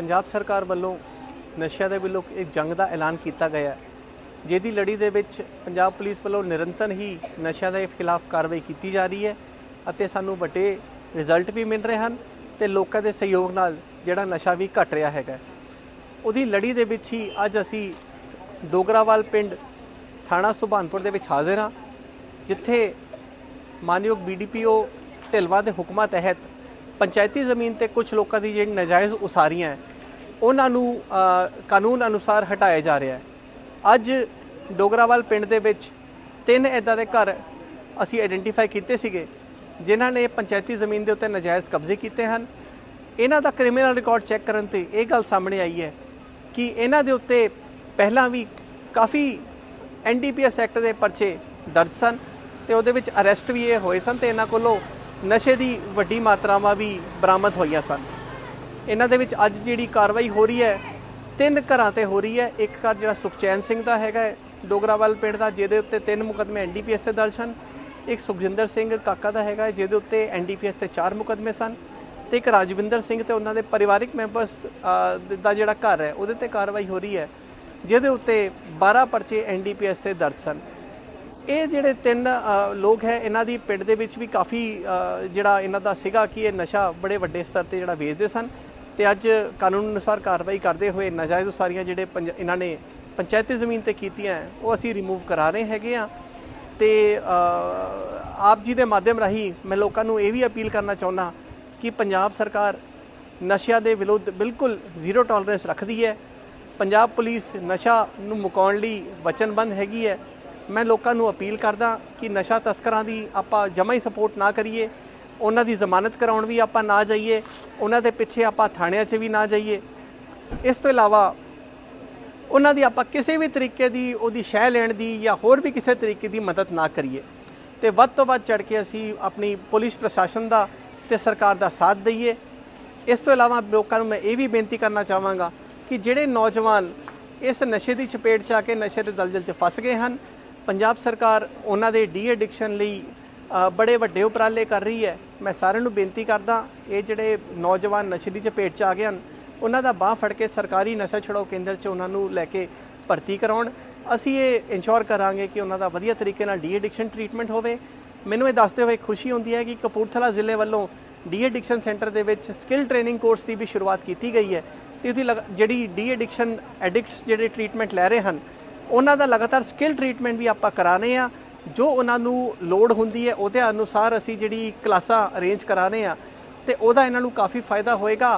ਪੰਜਾਬ ਸਰਕਾਰ ਵੱਲੋਂ ਨਸ਼ਿਆਂ ਦੇ ਵੱਲੋਂ ਇੱਕ ਜੰਗ ਦਾ ਐਲਾਨ ਕੀਤਾ ਗਿਆ ਹੈ, ਜਿਹਦੀ ਲੜੀ ਦੇ ਵਿੱਚ ਪੰਜਾਬ ਪੁਲਿਸ ਵੱਲੋਂ ਨਿਰੰਤਰ ਹੀ ਨਸ਼ਿਆਂ ਦੇ ਖਿਲਾਫ ਕਾਰਵਾਈ ਕੀਤੀ ਜਾ ਰਹੀ ਹੈ ਅਤੇ ਸਾਨੂੰ ਵੱਡੇ ਰਿਜ਼ਲਟ ਵੀ ਮਿਲ ਰਹੇ ਹਨ ਤੇ ਲੋਕਾਂ ਦੇ ਸਹਿਯੋਗ ਨਾਲ ਜਿਹੜਾ ਨਸ਼ਾ ਵੀ ਘਟ ਰਿਹਾ ਹੈਗਾ ਉਹਦੀ ਲੜੀ ਦੇ ਵਿੱਚ ਹੀ ਅੱਜ ਅਸੀਂ ਡੋਗਰਾਵਾਲ ਪਿੰਡ ਥਾਣਾ ਸੁਭਾਨਪੁਰ ਦੇ ਵਿੱਚ ਹਾਜ਼ਰ ਹਾਂ, ਜਿੱਥੇ ਮਾਨਯੋਗ ਬੀਡੀਪੀਓ ਢਿਲਵਾ ਦੇ ਹੁਕਮਾਂ ਤਹਿਤ ਪੰਚਾਇਤੀ ਜ਼ਮੀਨ ਤੇ ਕੁਝ ਲੋਕਾਂ ਦੀ ਜਿਹੜੀ ਨਾਜਾਇਜ਼ ਉਸਾਰੀਆਂ ਹੈ, ਉਹਨਾਂ ਨੂੰ ਕਾਨੂੰਨ ਅਨੁਸਾਰ ਹਟਾਇਆ ਜਾ ਰਿਹਾ ਹੈ। ਅੱਜ ਡੋਗਰਾਵਾਲ ਪਿੰਡ ਦੇ ਵਿੱਚ ਤਿੰਨ ਇਦਾਂ ਦੇ ਘਰ ਅਸੀਂ ਆਇਡੈਂਟੀਫਾਈ ਕੀਤੇ ਸੀਗੇ, ਜਿਨ੍ਹਾਂ ਨੇ ਪੰਚਾਇਤੀ ਜ਼ਮੀਨ ਦੇ ਉੱਤੇ ਨਾਜਾਇਜ਼ ਕਬਜ਼ੇ ਕੀਤੇ ਹਨ। ਇਹਨਾਂ ਦਾ ਕ੍ਰਿਮੀਨਲ ਰਿਕਾਰਡ ਚੈੱਕ ਕਰਨ ਤੇ ਇਹ ਗੱਲ ਸਾਹਮਣੇ ਆਈ ਹੈ ਕਿ ਇਹਨਾਂ ਦੇ ਉੱਤੇ ਪਹਿਲਾਂ ਵੀ ਕਾਫੀ ਐਨਡੀਪੀਐਸ ਐਕਟ ਦੇ ਪਰਚੇ ਦਰਜ ਸਨ ਤੇ ਉਹਦੇ ਵਿੱਚ ਅਰੈਸਟ ਵੀ ਇਹ ਹੋਏ ਸਨ ਤੇ ਇਹਨਾਂ ਕੋਲੋਂ ਨਸ਼ੇ ਦੀ ਵੱਡੀ ਮਾਤਰਾਵਾਂ ਵੀ ਬਰਾਮਦ ਹੋਈਆਂ ਸਨ। ਇਹਨਾਂ ਦੇ ਵਿੱਚ ਅੱਜ ਜਿਹੜੀ ਕਾਰਵਾਈ ਹੋ ਰਹੀ ਹੈ ਤਿੰਨ ਘਰਾਂ ਤੇ ਹੋ ਰਹੀ ਹੈ। ਇੱਕ ਘਰ ਜਿਹੜਾ ਸੁਖਚੈਨ ਸਿੰਘ ਦਾ ਹੈਗਾ ਹੈ, ਡੋਗਰਾਵਾਲ ਪਿੰਡ ਦਾ ਜਿਹਦੇ ਉੱਤੇ ਤਿੰਨ ਮੁਕਦਮੇ ਐਨਡੀਪੀਐਸ ਤੇ ਦਰਜ ਹਨ। ਇੱਕ ਸੁਖਜਿੰਦਰ ਸਿੰਘ ਕਾਕਾ ਦਾ ਹੈਗਾ ਜਿਹਦੇ ਉੱਤੇ ਐਨਡੀਪੀਐਸ ਤੇ ਚਾਰ ਮੁਕਦਮੇ ਸਨ। ਤੇ ਇੱਕ ਰਾਜਵਿੰਦਰ ਸਿੰਘ ਤੇ ਉਹਨਾਂ ਦੇ ਪਰਿਵਾਰਿਕ ਮੈਂਬਰਸ ਦਾ ਜਿਹੜਾ ਘਰ ਹੈ ਉਹਦੇ ਤੇ ਕਾਰਵਾਈ ਹੋ ਰਹੀ ਹੈ ਜਿਹਦੇ ਉੱਤੇ 12 ਪਰਚੇ ਐਨਡੀਪੀਐਸ ਤੇ ਦਰਜ ਸਨ। ਇਹ ਜਿਹੜੇ ਤਿੰਨ ਲੋਕ ਹੈ, ਇਹਨਾਂ ਦੀ ਪਿੰਡ ਦੇ ਵਿੱਚ ਵੀ ਕਾਫੀ ਜਿਹੜਾ ਇਹਨਾਂ ਦਾ ਸੀਗਾ ਕਿ ਇਹ ਨਸ਼ਾ ਬੜੇ ਵੱਡੇ ਸਤਰ ਤੇ ਜਿਹੜਾ ਵੇਚਦੇ ਸਨ ਤੇ ਅੱਜ ਕਾਨੂੰਨ ਅਨੁਸਾਰ ਕਾਰਵਾਈ ਕਰਦੇ ਹੋਏ ਨਾਜਾਇਜ਼ ਉਸਾਰੀਆਂ ਜਿਹੜੇ ਪੰਜ- ਇਹਨਾਂ ਨੇ ਪੰਚਾਇਤੀ ਜ਼ਮੀਨ ਤੇ ਕੀਤੀਆਂ, ਉਹ ਅਸੀਂ ਰਿਮੂਵ ਕਰਾ ਰਹੇ ਹੈਗੇ ਆ ਤੇ ਆਪ ਜੀ ਦੇ ਮਾਧਿਅਮ ਰਾਹੀਂ ਮੈਂ ਲੋਕਾਂ ਨੂੰ ਇਹ ਵੀ ਅਪੀਲ ਕਰਨਾ ਚਾਹੁੰਦਾ ਕਿ ਪੰਜਾਬ ਸਰਕਾਰ ਨਸ਼ਿਆਂ ਦੇ ਵਿਰੁੱਧ ਬਿਲਕੁਲ ਜ਼ੀਰੋ ਟੋਲਰੈਂਸ ਰੱਖਦੀ ਹੈ, ਪੰਜਾਬ ਪੁਲਿਸ ਨਸ਼ਾ ਨੂੰ ਮੁਕਾਉਣ ਲਈ ਵਚਨਬੰਦ ਹੈਗੀ ਹੈ ਮੈਂ ਲੋਕਾਂ ਨੂੰ ਅਪੀਲ ਕਰਦਾ ਕਿ ਨਸ਼ਾ ਤਸਕਰਾਂ ਦੀ ਆਪਾਂ ਜਮਾਂ ਹੀ ਸਪੋਰਟ ਨਾ ਕਰੀਏ, ਉਹਨਾਂ ਦੀ ਜ਼ਮਾਨਤ ਕਰਾਉਣ ਵੀ ਆਪਾਂ ਨਾ ਜਾਈਏ, ਉਹਨਾਂ ਦੇ ਪਿੱਛੇ ਆਪਾਂ ਥਾਣਿਆਂ 'ਚ ਵੀ ਨਾ ਜਾਈਏ। ਇਸ ਤੋਂ ਇਲਾਵਾ ਉਹਨਾਂ ਦੀ ਆਪਾਂ ਕਿਸੇ ਵੀ ਤਰੀਕੇ ਦੀ ਉਹਦੀ ਸ਼ਹਿ ਲੈਣ ਦੀ ਜਾਂ ਹੋਰ ਵੀ ਕਿਸੇ ਤਰੀਕੇ ਦੀ ਮਦਦ ਨਾ ਕਰੀਏ। ਤੇ ਵੱਧ ਤੋਂ ਵੱਧ ਚੜ ਕੇ ਅਸੀਂ ਆਪਣੀ ਪੁਲਿਸ ਪ੍ਰਸ਼ਾਸਨ ਦਾ ਤੇ ਸਰਕਾਰ ਦਾ ਸਾਥ ਦਈਏ। ਇਸ ਤੋਂ ਇਲਾਵਾ ਲੋਕਾਂ ਨੂੰ ਮੈਂ ਇਹ ਵੀ ਬੇਨਤੀ ਕਰਨਾ ਚਾਹਾਂਗਾ ਕਿ ਜਿਹੜੇ ਨੌਜਵਾਨ ਇਸ ਨਸ਼ੇ ਦੀ ਚਪੇਟ 'ਚ ਆ ਕੇ ਨਸ਼ੇ ਦੇ ਦਲਦਲ 'ਚ ਫਸ ਗਏ ਹਨ ਪੰਜਾਬ ਸਰਕਾਰ ਉਹਨਾਂ ਦੇ ਡੀ ਐਡਿਕਸ਼ਨ ਲਈ ਬੜੇ ਵੱਡੇ ਉਪਰਾਲੇ ਕਰ ਰਹੀ ਹੈ। ਮੈਂ ਸਾਰਿਆਂ ਨੂੰ ਬੇਨਤੀ ਕਰਦਾ, ਇਹ ਜਿਹੜੇ ਨੌਜਵਾਨ ਨਸ਼ੇ ਦੀ ਚਪੇਟ 'ਚ ਆ ਗਏ ਹਨ, ਉਹਨਾਂ ਦਾ ਬਾਹ ਫੜ ਕੇ ਸਰਕਾਰੀ ਨਸ਼ਾ ਛੁਡਾਓ ਕੇਂਦਰ 'ਚ ਉਹਨਾਂ ਨੂੰ ਲੈ ਕੇ ਭਰਤੀ ਕਰਾਉਣ। ਅਸੀਂ ਇਹ ਇੰਸ਼ੋਰ ਕਰਾਂਗੇ ਕਿ ਉਹਨਾਂ ਦਾ ਵਧੀਆ ਤਰੀਕੇ ਨਾਲ ਡੀ ਐਡਿਕਸ਼ਨ ਟ੍ਰੀਟਮੈਂਟ ਹੋਵੇ। ਮੈਨੂੰ ਇਹ ਦੱਸਦੇ ਹੋਏ ਖੁਸ਼ੀ ਹੁੰਦੀ ਹੈ ਕਿ ਕਪੂਰਥਲਾ ਜ਼ਿਲ੍ਹੇ ਵੱਲੋਂ ਡੀ ਐਡਿਕਸ਼ਨ ਸੈਂਟਰ ਦੇ ਵਿੱਚ ਸਕਿੱਲ ਟ੍ਰੇਨਿੰਗ ਕੋਰਸ ਦੀ ਵੀ ਸ਼ੁਰੂਆਤ ਕੀਤੀ ਗਈ ਹੈ। ਤੇ ਉਹਦੀ ਲਗ- ਜਿਹੜੀ ਡੀ ਐਡਿਕਸ਼ਨ ਐਡਿਕਟਸ ਜਿਹੜੇ ਟ੍ਰੀਟਮੈਂਟ ਲੈ ਰਹੇ ਹਨ ਉਹਨਾਂ ਦਾ ਲਗਾਤਾਰ ਸਕਿੱਲ ਟ੍ਰੀਟਮੈਂਟ ਵੀ ਆਪਾਂ ਕਰਾਣੇ ਆ ਜੋ ਉਹਨਾਂ ਨੂੰ ਲੋੜ ਹੁੰਦੀ ਹੈ, ਉਹਦੇ ਅਨੁਸਾਰ ਅਸੀਂ ਜਿਹੜੀ ਕਲਾਸਾਂ ਅਰੇਂਜ ਕਰਾਣੇ ਆ ਤੇ ਉਹਦਾ ਇਹਨਾਂ ਨੂੰ ਕਾਫੀ ਫਾਇਦਾ ਹੋਏਗਾ।